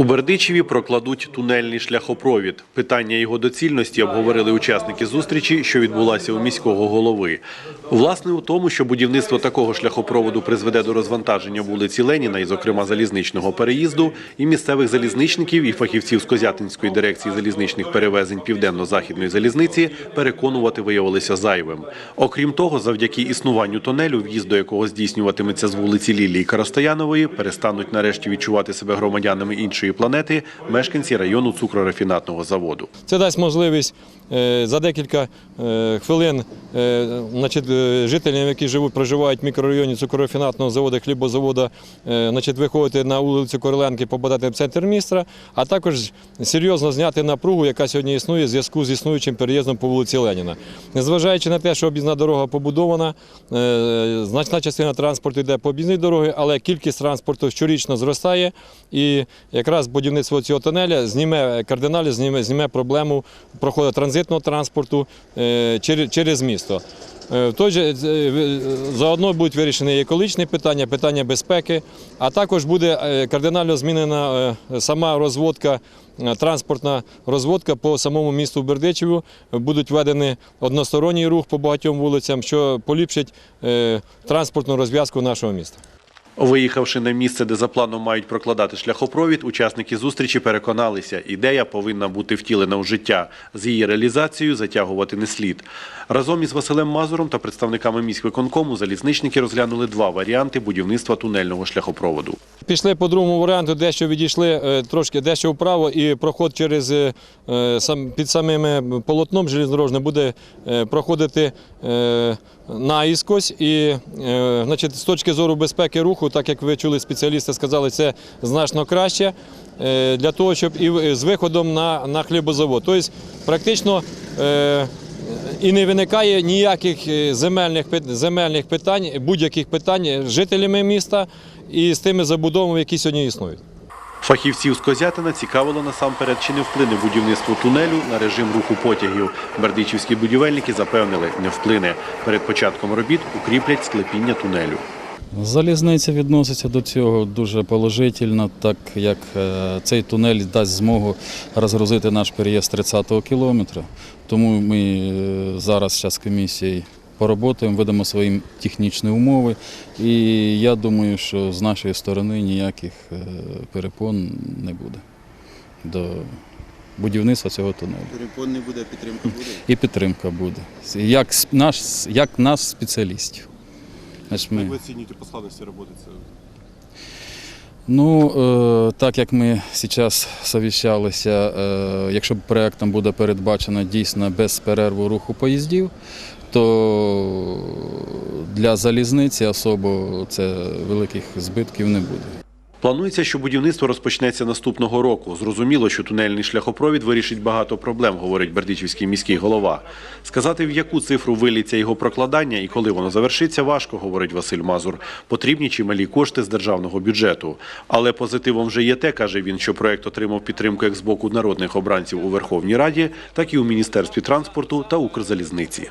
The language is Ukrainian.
У Бердичеві прокладуть тунельний шляхопровід. Питання його доцільності обговорили учасники зустрічі, що відбулася у міського голови. Власне, у тому, що будівництво такого шляхопроводу призведе до розвантаження вулиці Леніна, і, зокрема, залізничного переїзду, і місцевих залізничників, і фахівців з Козятинської дирекції залізничних перевезень Південно-Західної залізниці переконувати виявилися зайвим. Окрім того, завдяки існуванню тунелю, в'їзд до якого здійснюватиметься з вулиці Лілії Карастоянової, перестануть нарешті відчувати себе громадянами іншої планети мешканці району цукрорафінатного заводу. Це дасть можливість за декілька е, хвилин е, значить, е, жителям, які живуть, проживають в мікрорайоні цукрорафінатного заводу, хлібозаводу, е, значить, виходити на вулицю Короленки, побадати в центр міста, а також серйозно зняти напругу, яка сьогодні існує в зв'язку з існуючим переїздом по вулиці Леніна. Незважаючи на те, що об'їзна дорога побудована, е, значна частина транспорту йде по об'їзній дорогі, але кількість транспорту щорічно зростає, і якраз будівництво цього тунеля зніме кардинально зніме, зніме проблему проходу транзитного транспорту е, через, місто. Е, е, заодно будуть вирішені екологічні питання, питання безпеки, а також буде кардинально змінена сама розводка, транспортна розводка по самому місту Бердичеву. Будуть введені односторонній рух по багатьом вулицям, що поліпшить транспортну розв'язку нашого міста. Виїхавши на місце, де за планом мають прокладати шляхопровід, учасники зустрічі переконалися, ідея повинна бути втілена у життя. З її реалізацією затягувати не слід. Разом із Василем Мазуром та представниками міськвиконкому залізничники розглянули два варіанти будівництва тунельного шляхопроводу. Пішли по другому варіанту, дещо відійшли е, трошки дещо вправо, і проход через е, е, під самим полотном железнодорожним буде проходити наїскось. І значить, з точки зору безпеки руху, так як ви чули, спеціалісти сказали, це значно краще е, для того, щоб і з виходом на, на хлібозавод. Тобто, практично. е, і не виникає ніяких е, земельних, земельних питань, будь-яких питань з жителями міста і з тими забудовами, які сьогодні існують. Фахівців з Козятина цікавило насамперед, чи не вплине будівництво тунелю на режим руху потягів. Бердичівські будівельники запевнили, не вплине. Перед початком робіт укріплять склепіння тунелю. Залізниця відноситься до цього дуже положительно, так як е, цей тунель дасть змогу розгрузити наш переїзд 30-го кілометра. Тому ми е, зараз з комісією поработаємо, видамо свої технічні умови. І я думаю, що з нашої сторони ніяких е, перепон не буде до будівництва цього тунелю. Перепон не буде, підтримка буде. І підтримка буде. Як, наш, як нас, спеціалістів. Значить, ми... Як ви оцінюєте по складності роботи? Це Ну, е, так як ми зараз совіщалися, е, якщо проєктом буде передбачено дійсно без перерву руху поїздів, то для залізниці особо це великих збитків не буде. Планується, що будівництво розпочнеться наступного року. Зрозуміло, що тунельний шляхопровід вирішить багато проблем, говорить Бердичівський міський голова. Сказати, в яку цифру виліться його прокладання і коли воно завершиться, важко, говорить Василь Мазур. Потрібні чималі кошти з державного бюджету. Але позитивом вже є те, каже він, що проект отримав підтримку як з боку народних обранців у Верховній Раді, так і у Міністерстві транспорту та Укрзалізниці.